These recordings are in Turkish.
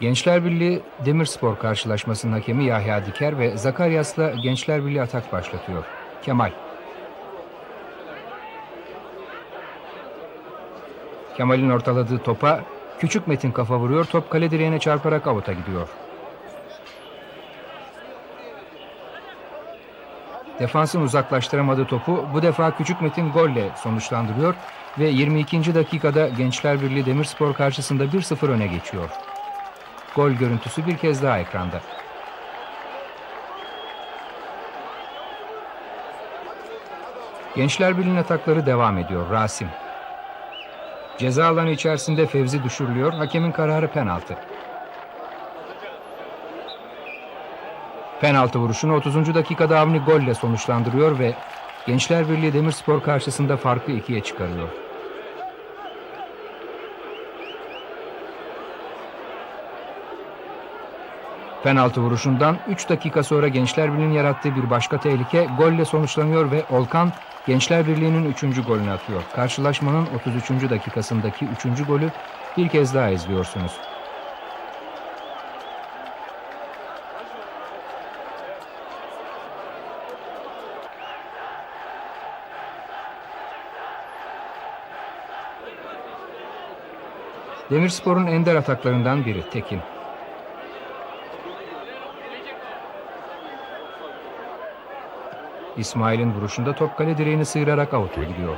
Gençler Birliği Demirspor karşılaşmasının hakemi Yahya Diker ve Zakaryas'la Gençler Birliği atak başlatıyor. Kemal. Kemal'in ortaladığı topa küçük Metin kafa vuruyor. Top kale direğine çarparak avuta gidiyor. Defansın uzaklaştıramadığı topu bu defa Küçük Metin golle sonuçlandırıyor ve 22. dakikada Gençler Birliği Demirspor karşısında 1-0 öne geçiyor. Gol görüntüsü bir kez daha ekranda. Gençler Birliği'nin atakları devam ediyor. Rasim. Ceza alanı içerisinde Fevzi düşürülüyor. Hakemin kararı penaltı. Penaltı vuruşunu 30. dakikada Avni golle sonuçlandırıyor ve Gençler Birliği Demirspor karşısında farkı ikiye çıkarıyor. Penaltı vuruşundan 3 dakika sonra Gençler Birliği'nin yarattığı bir başka tehlike golle sonuçlanıyor ve Olkan Gençler Birliği'nin 3. golünü atıyor. Karşılaşmanın 33. dakikasındaki 3. golü bir kez daha izliyorsunuz. Demirspor'un ender ataklarından biri Tekin. İsmail'in vuruşunda top kale direğini sıyırarak avuta gidiyor.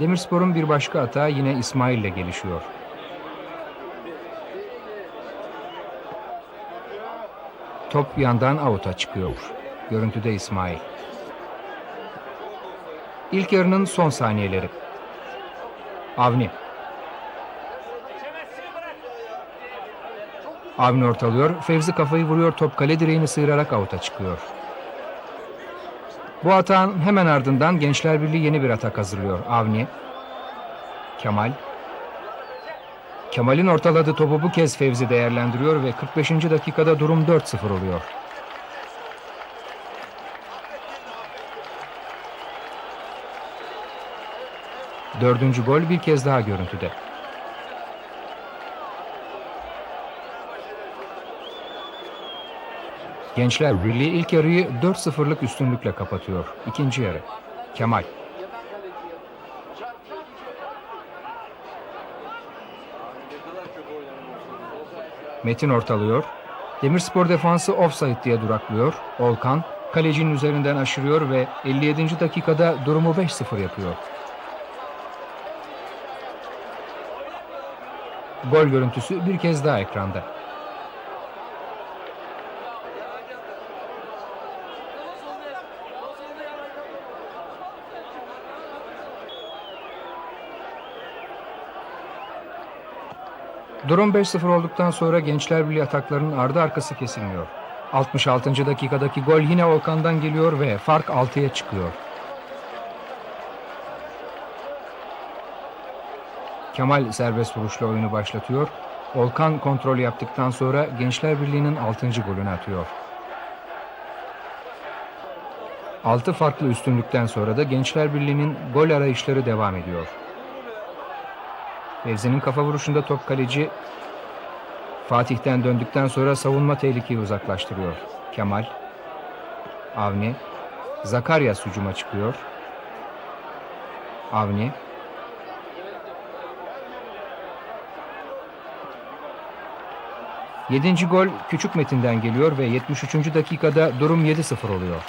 Demirspor'un bir başka hata yine İsmail'le gelişiyor. Top yandan avuta çıkıyor. Görüntüde İsmail. İlk yarının son saniyeleri. Avni. Avni ortalıyor. Fevzi kafayı vuruyor. Top kale direğini sıyırarak avuta çıkıyor. Bu hatanın hemen ardından Gençler Birliği yeni bir atak hazırlıyor. Avni. Kemal. Kemal'in ortaladığı topu bu kez Fevzi değerlendiriyor ve 45. dakikada durum 4-0 oluyor. Dördüncü gol bir kez daha görüntüde. Gençler Birliği ilk yarıyı 4-0'lık üstünlükle kapatıyor. İkinci yarı. Kemal. Metin ortalıyor. Demirspor defansı offside diye duraklıyor. Olkan kalecinin üzerinden aşırıyor ve 57. dakikada durumu 5-0 yapıyor. Gol görüntüsü bir kez daha ekranda. Durum 5-0 olduktan sonra Gençler Birliği ataklarının ardı arkası kesilmiyor. 66. dakikadaki gol yine Volkan'dan geliyor ve fark 6'ya çıkıyor. Kemal serbest vuruşla oyunu başlatıyor. Volkan kontrol yaptıktan sonra Gençler Birliği'nin 6. golünü atıyor. 6 farklı üstünlükten sonra da Gençler Birliği'nin gol arayışları devam ediyor. Fevzi'nin kafa vuruşunda top kaleci Fatih'ten döndükten sonra savunma tehlikeyi uzaklaştırıyor. Kemal, Avni, Zakaryas hücuma çıkıyor. Avni, Yedinci gol Küçük Metin'den geliyor ve 73. dakikada durum 7-0 oluyor.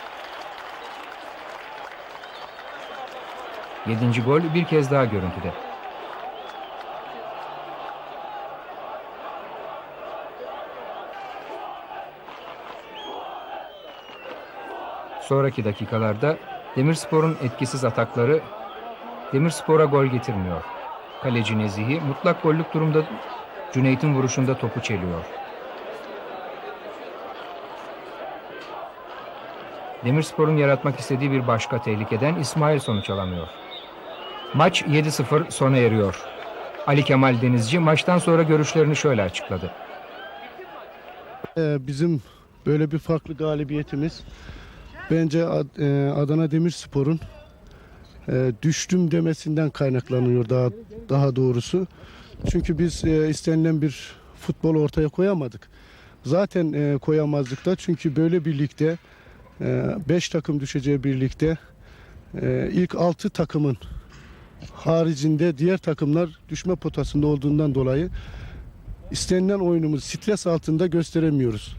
Yedinci gol bir kez daha görüntüde. Sonraki dakikalarda Demirspor'un etkisiz atakları Demirspor'a gol getirmiyor. Kaleci Nezih'i mutlak gollük durumda Cüneyt'in vuruşunda topu çeliyor. Demirspor'un yaratmak istediği bir başka tehlikeden İsmail sonuç alamıyor. Maç 7-0 sona eriyor. Ali Kemal Denizci maçtan sonra görüşlerini şöyle açıkladı. Ee, bizim böyle bir farklı galibiyetimiz bence e, Adana Demirspor'un e, düştüm demesinden kaynaklanıyor daha daha doğrusu. Çünkü biz e, istenilen bir futbol ortaya koyamadık. Zaten koyamazdık da çünkü böyle birlikte 5 takım düşeceği birlikte ilk 6 takımın haricinde diğer takımlar düşme potasında olduğundan dolayı istenilen oyunumuzu stres altında gösteremiyoruz.